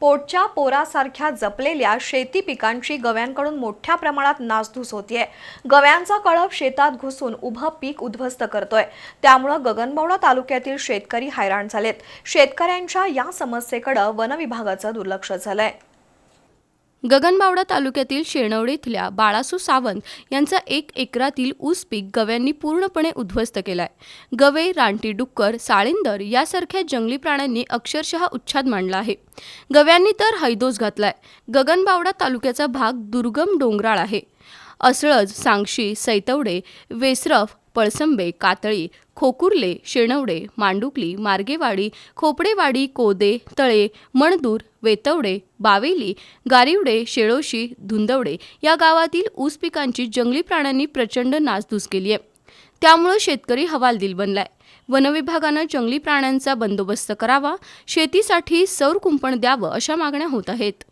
पोटच्या पोरासारख्या जपलेल्या शेती पिकांची गव्यांकडून मोठ्या प्रमाणात नासधूस होतीये. गव्यांचा कळप शेतात घुसून उभं पीक उद्ध्वस्त करतोय. त्यामुळं गगनबावडा तालुक्यातील शेतकरी हैराण झालेत. शेतकऱ्यांच्या या समस्येकडे वनविभागाचं दुर्लक्ष झालंय. गगनबावडा तालुक्यातील शेणवडे इथल्या बाळासू सावंत यांचा एक एकरातील ऊस पीक गव्यांनी पूर्णपणे उद्ध्वस्त केलाय. गवे रानटी डुक्कर साळिंदर यासारख्या जंगली प्राण्यांनी अक्षरशः उच्छाद मांडला आहे. गव्यांनी तर हैदोस घातलाय. गगनबावडा तालुक्याचा भाग दुर्गम डोंगराळ आहे. असळज सांगशी सैतवडे वेसरफ पळसंबे कातळी खोकुर्ले शेणवडे मांडुकली मार्गेवाडी खोपडेवाडी कोदे तळे मणदूर वेतवडे बावेली गारिवडे शेळोशी धुंदवडे या गावातील ऊस पिकांची जंगली प्राण्यांनी प्रचंड नासधूस केली आहे. त्यामुळं शेतकरी हवालदिल बनलाय. वनविभागानं जंगली प्राण्यांचा बंदोबस्त करावा शेतीसाठी सौर कुंपण द्यावं अशा मागण्या होत आहेत.